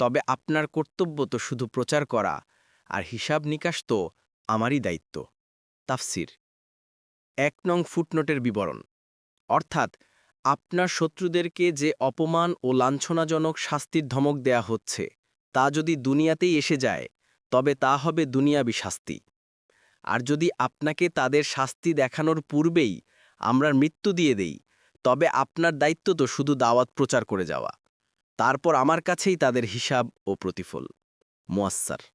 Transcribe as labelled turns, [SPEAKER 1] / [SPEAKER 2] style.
[SPEAKER 1] তবে আপনার কর্তব্য তো শুধু প্রচার করা, আর হিসাব নিকাশ তো আমারই দায়িত্ব। তাফসির। এক নং ফুটনোটের বিবরণ। অর্থাৎ, আপনার শত্রুদেরকে যে অপমান ও লাঞ্ছনাজনক শাস্তির ধমক দেয়া হচ্ছে, তা যদি দুনিয়াতেই এসে যায়, তবে তা হবে দুনিয়াবি শাস্তি। আর যদি আপনাকে তাদের শাস্তি দেখানোর পূর্বেই আমরা মৃত্যু দিয়ে দেই, তবে আপনার দায়িত্ব তো শুধু দাওয়াত প্রচার করে যাওয়া। তারপর আমার কাছেই তাদের হিসাব ও প্রতিফল। মোয়াস্সার